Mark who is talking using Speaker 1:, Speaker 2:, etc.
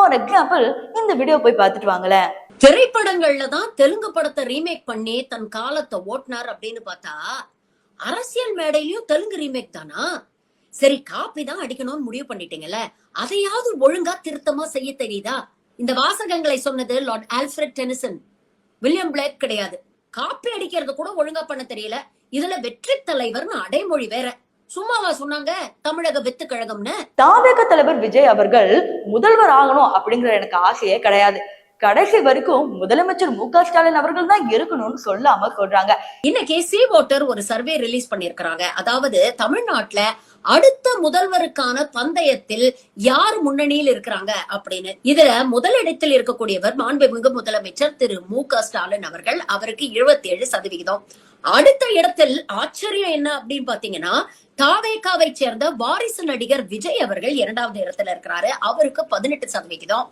Speaker 1: For example இந்த video போய் பார்த்துட்டு வாங்களேன்.
Speaker 2: திரைப்படங்கள்ல தான் தெலுங்கு படத்தை ரீமேக் பண்ணி தன் காலத்தை ஓட்டினார் அப்படின்னு பார்த்தா அரசியல் மேடையிலயும் தெலுங்கு ரீமேக் தானா? சரி காப்பி தான் அடிக்கணும்னு முடிவு பண்ணிட்டீங்கல்ல. அதையாவது ஒழுங்கா திருத்தமா செய்ய தெரியுதா? இந்த வாசகங்களை சொன்னது Lord Alfred Tennyson William Blake கிடையாது. காப்பி அடிக்கிறது கூட ஒழுங்கா பண்ண தெரியல. இதுல வெற்றி தலைவர்னு அடைமொழி வேற. சும்மாவா சொன்னாங்க? தமிழக வித்து கழகம்னு
Speaker 1: தாவேக தலைவர் விஜய் அவர்கள் முதல்வர் ஆகணும் அப்படிங்கிற எனக்கு ஆசையே கிடையாது. கடைசி வரைக்கும் முதலமைச்சர் மு க ஸ்டாலின் அவர்கள் தான் இருக்கணும்னு சொல்லாம சொல்றாங்க.
Speaker 2: இன்னைக்கு சி வாட்டர் ஒரு சர்வே ரிலீஸ் பண்ணிருக்கிறாங்க அதாவது தமிழ்நாட்டுல அடுத்த முதல்வருக்கான பந்தயத்தில் யார் முன்னணியில் இருக்கிறாங்க அப்படின்னு. இதுல முதலிடத்தில் இருக்கக்கூடியவர் மாண்புமிகு முதலமைச்சர் திரு மு க ஸ்டாலின் அவர்கள். அவருக்கு 77% ஏழு சதவிகிதம். அடுத்த இடத்தில் ஆச்சரியம் என்ன அப்படின்னு பாத்தீங்கன்னா தாவேகாவை சேர்ந்த வாரிசு நடிகர் விஜய் அவர்கள் இரண்டாவது இடத்துல இருக்கிறாரு. அவருக்கு பதினெட்டு சதவிகிதம்.